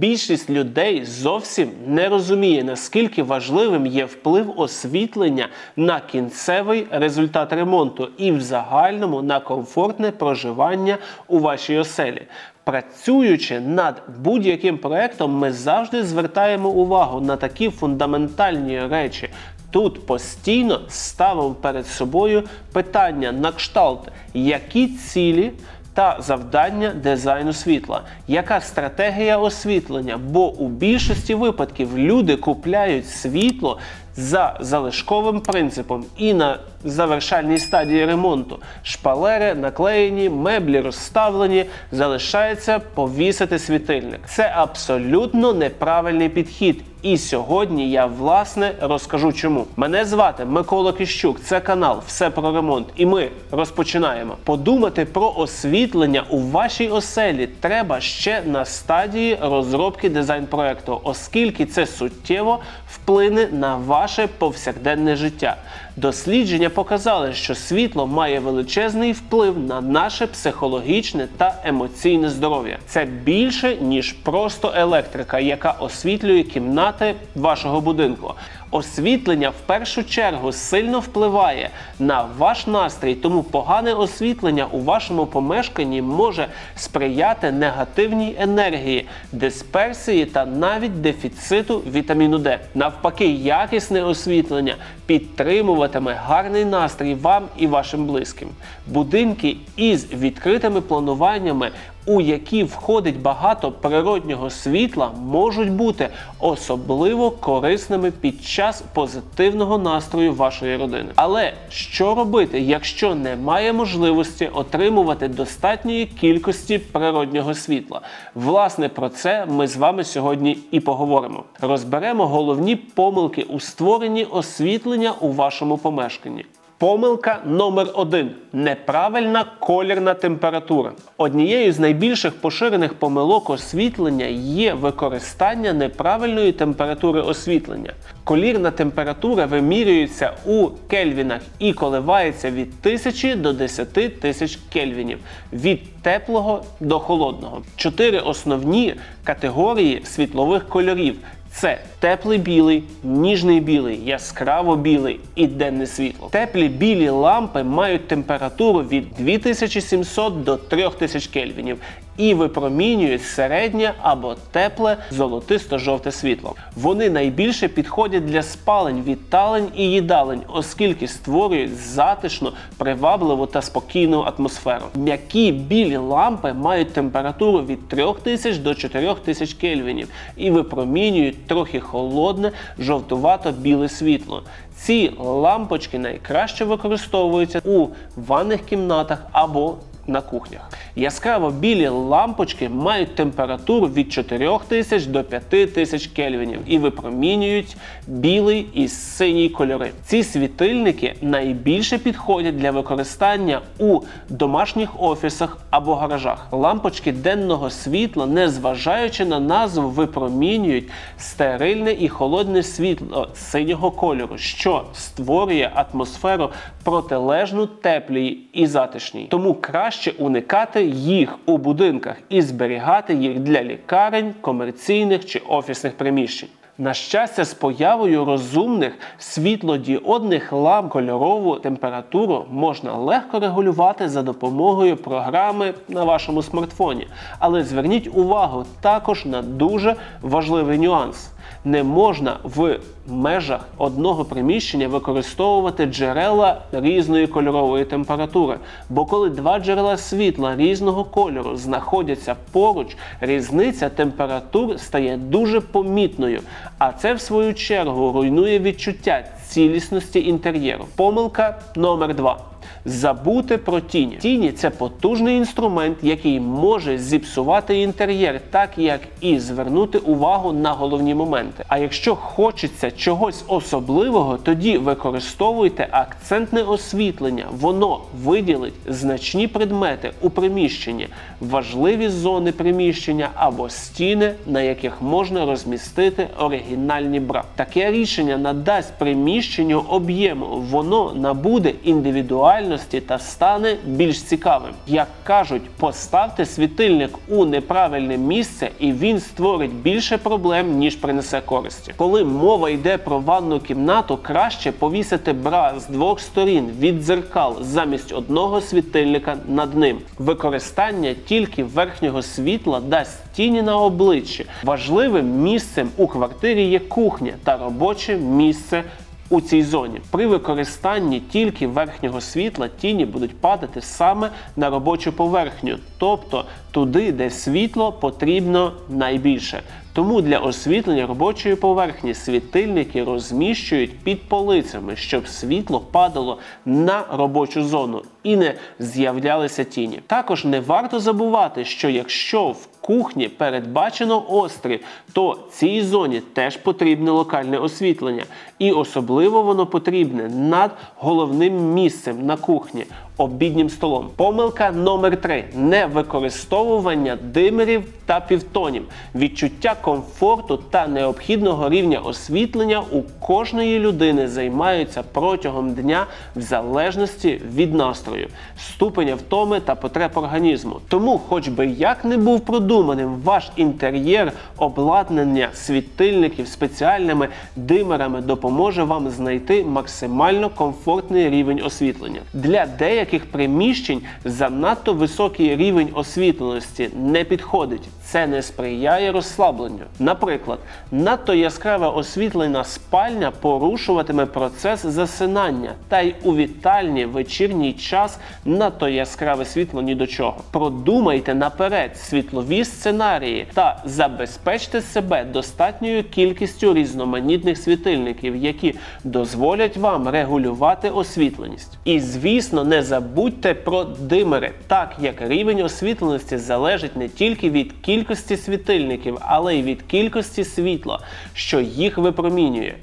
Більшість людей зовсім не розуміє, наскільки важливим є вплив освітлення на кінцевий результат ремонту і в загальному на комфортне проживання у вашій оселі. Працюючи над будь-яким проектом, ми завжди звертаємо увагу на такі фундаментальні речі. Тут постійно ставимо перед собою питання на кшталт, які цілі та завдання дизайну світла. Яка стратегія освітлення? Бо у більшості випадків люди купляють світло за залишковим принципом і на завершальній стадії ремонту. Шпалери наклеєні, меблі розставлені, залишається повісити світильник. Це абсолютно неправильний підхід. І сьогодні я власне розкажу чому. Мене звати Микола Кіщук. Це канал Все про ремонт. І ми розпочинаємо. Подумати про освітлення у вашій оселі треба ще на стадії розробки дизайн-проекту, оскільки це суттєво вплине на ваше повсякденне життя. Дослідження показали, що світло має величезний вплив на наше психологічне та емоційне здоров'я. Це більше ніж просто електрика, яка освітлює кімнати вашого будинку. Освітлення в першу чергу сильно впливає на ваш настрій, тому погане освітлення у вашому помешканні може сприяти негативній енергії, дисперсії та навіть дефіциту вітаміну Д. Навпаки, якісне освітлення підтримуватиме гарний настрій вам і вашим близьким. Будинки із відкритими плануваннями у які входить багато природнього світла, можуть бути особливо корисними під час позитивного настрою вашої родини. Але що робити, якщо немає можливості отримувати достатньої кількості природнього світла? Власне, про це ми з вами сьогодні і поговоримо. Розберемо головні помилки у створенні освітлення у вашому помешканні. Помилка номер один неправильна колірна температура. Однією з найбільших поширених помилок освітлення є використання неправильної температури освітлення. Колірна температура вимірюється у кельвінах і коливається від 1000 до 10 тисяч кельвінів від теплого до холодного. Чотири основні категорії світлових кольорів. Це теплий білий, ніжний білий, яскраво білий і денне світло. Теплі білі лампи мають температуру від 2700 до 3000 кельвінів і випромінюють середнє або тепле золотисто-жовте світло. Вони найбільше підходять для спалень, віталень і їдалень, оскільки створюють затишну, привабливу та спокійну атмосферу. М'які білі лампи мають температуру від 3000 до 4000 кельвінів і випромінюють трохи холодне, жовтувато-біле світло. Ці лампочки найкраще використовуються у ванних кімнатах або на кухнях. Яскраво білі лампочки мають температуру від 4000 до 5000 кельвінів і випромінюють білий і синій кольори. Ці світильники найбільше підходять для використання у домашніх офісах або гаражах. Лампочки денного світла, незважаючи на назву, випромінюють стерильне і холодне світло синього кольору, що створює атмосферу протилежну теплій і затишній. Тому краще уникати їх у будинках і зберігати їх для лікарень, комерційних чи офісних приміщень. На щастя, з появою розумних світлодіодних ламп кольорову температуру можна легко регулювати за допомогою програми на вашому смартфоні. Але зверніть увагу також на дуже важливий нюанс. Не можна в межах одного приміщення використовувати джерела різної кольорової температури. Бо коли два джерела світла різного кольору знаходяться поруч, різниця температур стає дуже помітною. А це, в свою чергу, руйнує відчуття цілісності інтер'єру. Помилка номер два. Забути про тіні. Тіні це потужний інструмент, який може зіпсувати інтер'єр, так як і звернути увагу на головні моменти. А якщо хочеться чогось особливого, тоді використовуйте акцентне освітлення. Воно виділить значні предмети у приміщенні, важливі зони приміщення або стіни, на яких можна розмістити оригінальні бра. Таке рішення надасть приміщенню приміщенню об'єму, воно набуде індивідуальності та стане більш цікавим. Як кажуть, поставте світильник у неправильне місце, і він створить більше проблем, ніж принесе користі. Коли мова йде про ванну кімнату, краще повісити бра з двох сторін від дзеркал замість одного світильника над ним. Використання тільки верхнього світла дасть тіні на обличчі. Важливим місцем у квартирі є кухня та робоче місце. У цій зоні при використанні тільки верхнього світла тіні будуть падати саме на робочу поверхню, тобто туди, де світло потрібно найбільше. Тому для освітлення робочої поверхні світильники розміщують під полицями, щоб світло падало на робочу зону і не з'являлися тіні. Також не варто забувати, що якщо в кухні передбачено острів, то цій зоні теж потрібне локальне освітлення, і особливо воно потрібне над головним місцем на кухні. Обіднім столом. Помилка номер 3 не використовування димерів та півтонів, відчуття комфорту та необхідного рівня освітлення у кожної людини займаються протягом дня в залежності від настрою, ступеня втоми та потреб організму. Тому, хоч би як не був продуманим ваш інтер'єр, обладнання світильників спеціальними димерами допоможе вам знайти максимально комфортний рівень освітлення. Для деяких приміщень занадто високий рівень освітленості не підходить. Це не сприяє розслабленню. Наприклад, надто яскраве освітлена спальня порушуватиме процес засинання, та й у вітальні вечірній час надто яскраве світло ні до чого. Продумайте наперед світлові сценарії та забезпечте себе достатньою кількістю різноманітних світильників, які дозволять вам регулювати освітленість. І звісно, не забудьте про димери, так як рівень освітленості залежить не тільки від кількості світильників, але й від кількості світла, що їх випромінює.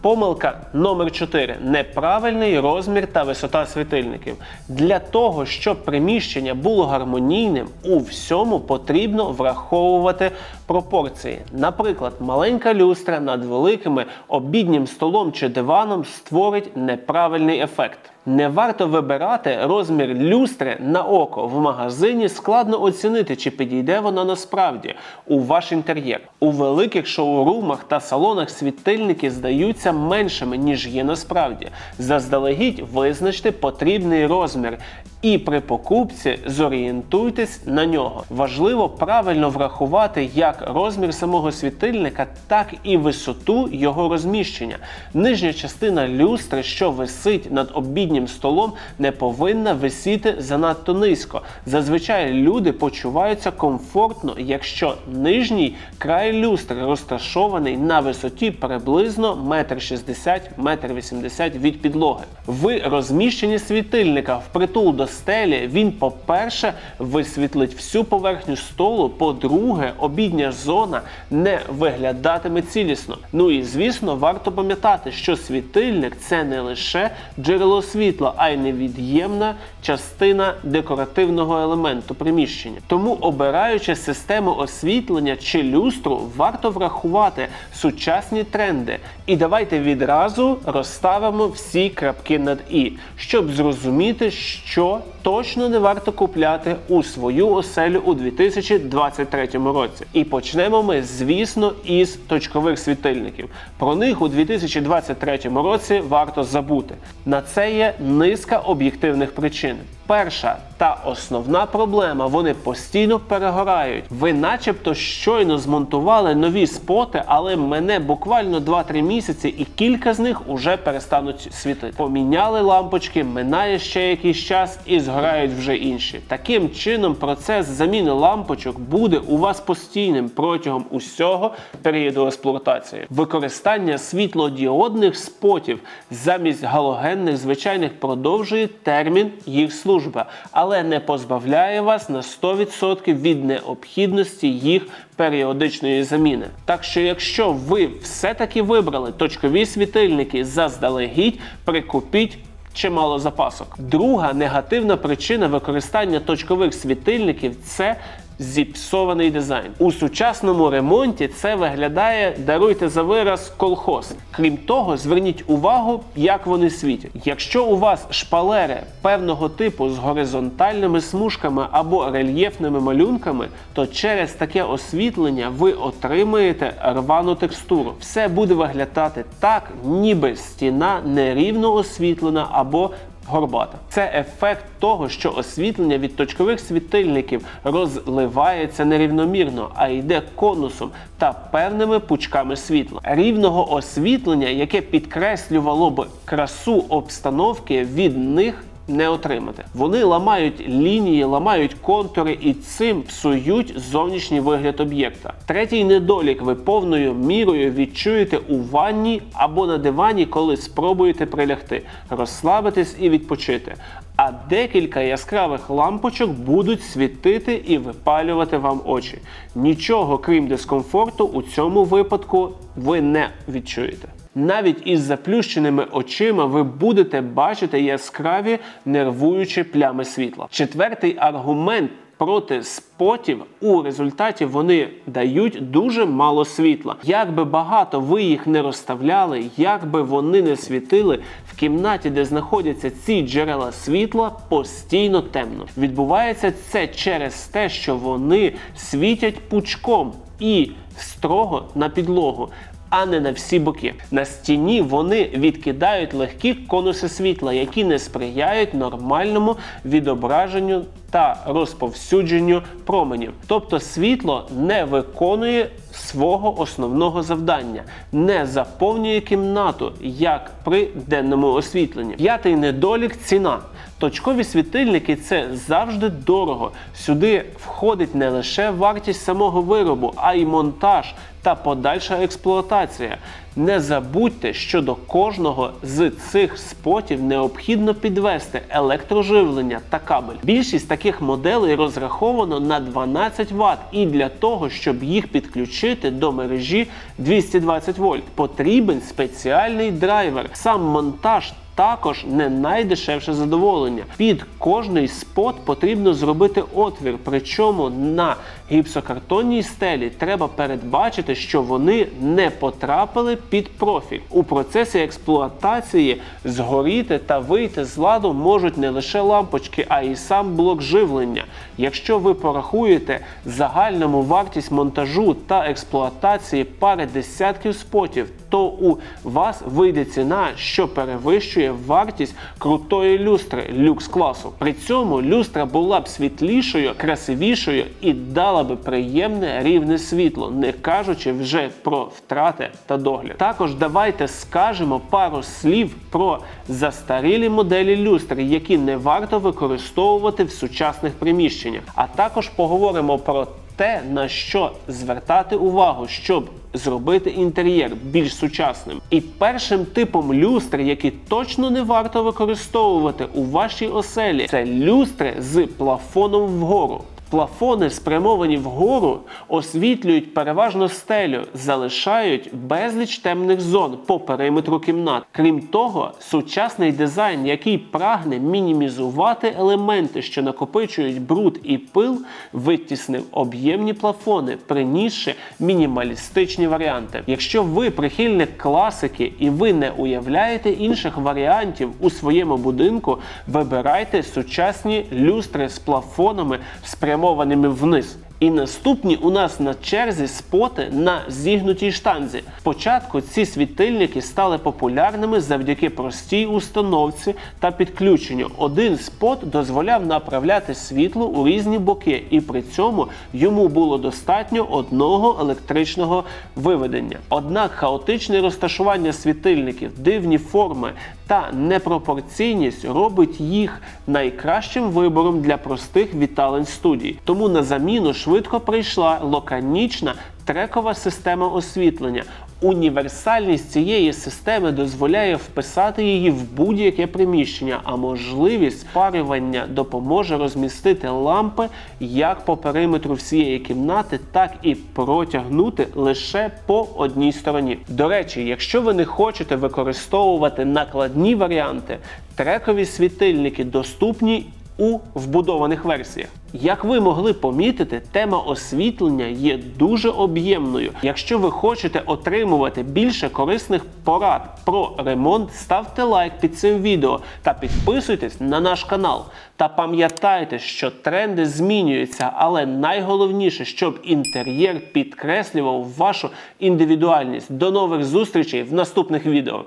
Помилка номер 4 неправильний розмір та висота світильників. Для того, щоб приміщення було гармонійним, у всьому потрібно враховувати пропорції. Наприклад, маленька люстра над великими обіднім столом чи диваном створить неправильний ефект. Не варто вибирати розмір люстри на око. В магазині складно оцінити, чи підійде вона насправді у ваш інтер'єр. У великих шоурумах та салонах світильники здаються меншими, ніж є насправді. Заздалегідь визначте потрібний розмір. І при покупці зорієнтуйтесь на нього. Важливо правильно врахувати як розмір самого світильника, так і висоту його розміщення. Нижня частина люстри, що висить над обіднім столом, не повинна висіти занадто низько. Зазвичай люди почуваються комфортно, якщо нижній край люстри розташований на висоті приблизно 1,60 м, 1,80 м від підлоги. В розміщенні світильника впритул до стелі він, по-перше, висвітлить всю поверхню столу. По-друге, обідня зона не виглядатиме цілісно. Ну і звісно, варто пам'ятати, що світильник це не лише джерело світла, а й невід'ємна частина декоративного елементу приміщення. Тому, обираючи систему освітлення чи люстру, варто врахувати сучасні тренди. І давайте відразу розставимо всі крапки над і, щоб зрозуміти, що точно не варто купляти у свою оселю у 2023 році. І почнемо ми, звісно, із точкових світильників. Про них у 2023 році варто забути. На це є низка об'єктивних причин. Перша та основна проблема вони постійно перегорають. Ви, начебто, щойно змонтували нові споти, але мене буквально 2-3 місяці, і кілька з них уже перестануть світити. Поміняли лампочки, минає ще якийсь час і згорають вже інші. Таким чином, процес заміни лампочок буде у вас постійним протягом усього періоду експлуатації. Використання світлодіодних спотів замість галогенних звичайних продовжує термін їх служби, але не позбавляє вас на 100% від необхідності їх періодичної заміни. Так що, якщо ви все-таки вибрали точкові світильники заздалегідь, прикупіть чимало запасок. Друга негативна причина використання точкових світильників це зіпсований дизайн. У сучасному ремонті це виглядає, даруйте за вираз, колхоз. Крім того, зверніть увагу, як вони світять. Якщо у вас шпалери певного типу з горизонтальними смужками або рельєфними малюнками, то через таке освітлення ви отримаєте рвану текстуру. Все буде виглядати так, ніби стіна нерівно освітлена або горбата. Це ефект того, що освітлення від точкових світильників розливається нерівномірно, а йде конусом та певними пучками світла. Рівного освітлення, яке підкреслювало б красу обстановки, від них не отримати. Вони ламають лінії, ламають контури і цим псують зовнішній вигляд об'єкта. Третій недолік ви повною мірою відчуєте у ванні або на дивані, коли спробуєте прилягти, розслабитись і відпочити. А декілька яскравих лампочок будуть світити і випалювати вам очі. Нічого крім дискомфорту у цьому випадку ви не відчуєте. Навіть із заплющеними очима ви будете бачити яскраві нервуючі плями світла. Четвертий аргумент проти спотів у результаті вони дають дуже мало світла. Як би багато ви їх не розставляли, як би вони не світили, в кімнаті, де знаходяться ці джерела світла, постійно темно. Відбувається це через те, що вони світять пучком і строго на підлогу а не на всі боки. На стіні вони відкидають легкі конуси світла, які не сприяють нормальному відображенню та розповсюдженню променів. Тобто світло не виконує свого основного завдання, не заповнює кімнату, як при денному освітленні. П'ятий недолік ціна. Точкові світильники це завжди дорого. Сюди входить не лише вартість самого виробу, а й монтаж та подальша експлуатація. Не забудьте, що до кожного з цих спотів необхідно підвести електроживлення та кабель. Більшість таких моделей розраховано на 12 Вт, і для того, щоб їх підключити до мережі 220 вольт, потрібен спеціальний драйвер. Сам монтаж також не найдешевше задоволення. Під кожний спот потрібно зробити отвір, причому на гіпсокартонній стелі треба передбачити, що вони не потрапили під профіль. У процесі експлуатації згоріти та вийти з ладу можуть не лише лампочки, а й сам блок живлення. Якщо ви порахуєте загальному вартість монтажу та експлуатації пари десятків спотів, то у вас вийде ціна, що перевищує вартість крутої люстри люкс класу. При цьому люстра була б світлішою, красивішою і дала би приємне рівне світло, не кажучи вже про втрати та догляд. Також давайте скажемо пару слів про застарілі моделі люстр, які не варто використовувати в сучасних приміщеннях. А також поговоримо про те, на що звертати увагу, щоб зробити інтер'єр більш сучасним. І першим типом люстр, які точно не варто використовувати у вашій оселі, це люстри з плафоном вгору. Плафони, спрямовані вгору, освітлюють переважно стелю, залишають безліч темних зон по периметру кімнат. Крім того, сучасний дизайн, який прагне мінімізувати елементи, що накопичують бруд і пил, витіснив об'ємні плафони, принісши мінімалістичні варіанти. Якщо ви прихильник класики і ви не уявляєте інших варіантів у своєму будинку, вибирайте сучасні люстри з плафонами спрямованими спрямованими вниз. І наступні у нас на черзі споти на зігнутій штанзі. Спочатку ці світильники стали популярними завдяки простій установці та підключенню. Один спот дозволяв направляти світло у різні боки, і при цьому йому було достатньо одного електричного виведення. Однак хаотичне розташування світильників, дивні форми та непропорційність робить їх найкращим вибором для простих віталень студій. Тому на заміну швидко прийшла локанічна трекова система освітлення. Універсальність цієї системи дозволяє вписати її в будь-яке приміщення, а можливість спарювання допоможе розмістити лампи як по периметру всієї кімнати, так і протягнути лише по одній стороні. До речі, якщо ви не хочете використовувати накладні варіанти, трекові світильники доступні у вбудованих версіях. Як ви могли помітити, тема освітлення є дуже об'ємною. Якщо ви хочете отримувати більше корисних порад про ремонт, ставте лайк під цим відео та підписуйтесь на наш канал. Та пам'ятайте, що тренди змінюються, але найголовніше, щоб інтер'єр підкреслював вашу індивідуальність. До нових зустрічей в наступних відео.